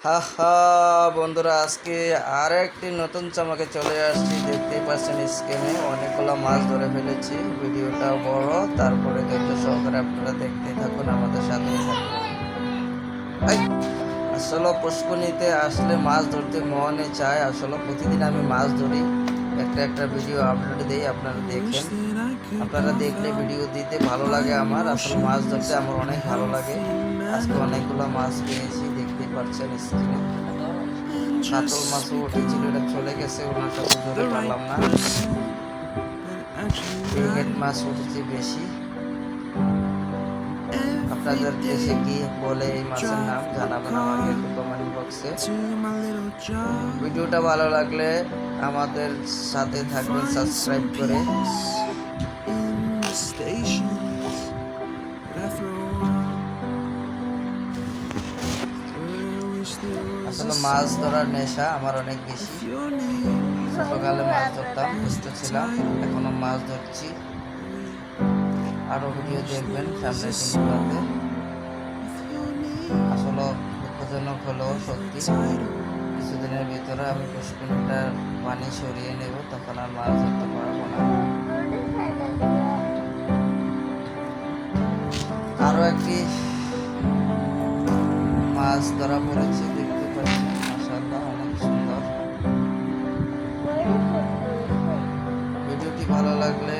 হা হা, বন্ধুরা, আজকে আর একটি নতুন চামাকে চলে আসছি। দেখতেই পাচ্ছেন স্ক্রিনে অনেকগুলো মাছ ধরে ফেলেছি। ভিডিওটা বড়, তারপরে দেখতে সহকারে আপনারা দেখতে থাকুন আমাদের সাথে। আসলে পুষ্কনিতে আসলে মাছ ধরতে মনে চায়। আসলে প্রতিদিন আমি মাছ ধরি। একটা একটা ভিডিও আপলোড দিই, আপনারা দেখেন। আপনারা দেখলে ভিডিও দিতে ভালো লাগে আমার। আসলে মাছ ধরতে আমার অনেক ভালো লাগে। আজকে অনেকগুলো মাছ পেয়েছি। দেখতেই পাচ্ছেন স্ক্রিনে কাতল মাছও উঠেছিল এটা চলে গেছে ওনার সাথে ধরে পারলাম না। ব্রিগেড মাছ উঠেছে বেশি। আপনাদের দেশে কি বলে এই মাছের নাম? জানাবেন আমাকে একটু কমেন্ট বক্সে ভিডিওটা ভালো লাগলে আমাদের সাথে থাকবেন সাবস্ক্রাইব করে। আসলে মাছ ধরার নেশা আমার অনেক বেশি। ছোটকালে মাছ ধরতাম সুস্থ ছিলাম, এখনও মাছ ধরছি। আরও ভিডিও দেখবেন সামনের দিনগুলোতে। আসলে দুঃখজনক হলেও সত্যি, কিছুদিনের ভিতরে আমি পুষ্করটার পানি সরিয়ে নেব, তখন আর মাছ ধরতে পারব না। আরও একটি মাছ ধরা পড়েছে দেখতে পাচ্ছি মাশাআল্লাহ অনেক সুন্দর। ভিডিওটি ভালো লাগলে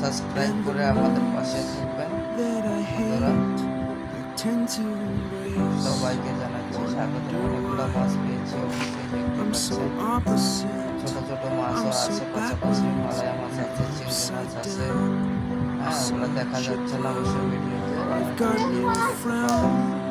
সাবস্ক্রাইব করে আমাদের পাশে থাকবেন। সবাইকে জানাচ্ছি স্বাগত। অনেকগুলো মাছ পেয়েছি অবশ্যই ছোট ছোট মাছও আছে পাশাপাশি মালায়া মাছ আছে চিংড়ি মাছ আছে। হ্যাঁ ওগুলো দেখা যাচ্ছে না অবশ্য ভিডিওতে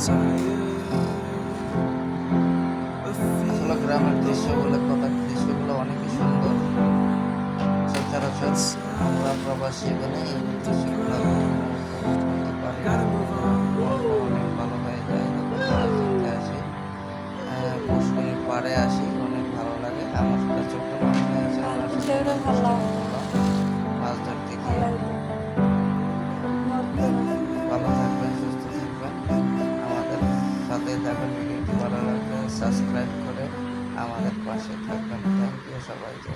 আসলে গ্রামের দৃশ্যগুলো কথার দৃশ্যগুলো অনেকই সুন্দর। সচরাচর আমরা প্রবাসী এখানে এই দৃশ্যগুলো সাবস্ক্রাইব করে আমাদের পাশে থাকবেন। থ্যাংক ইউ সবাইকে।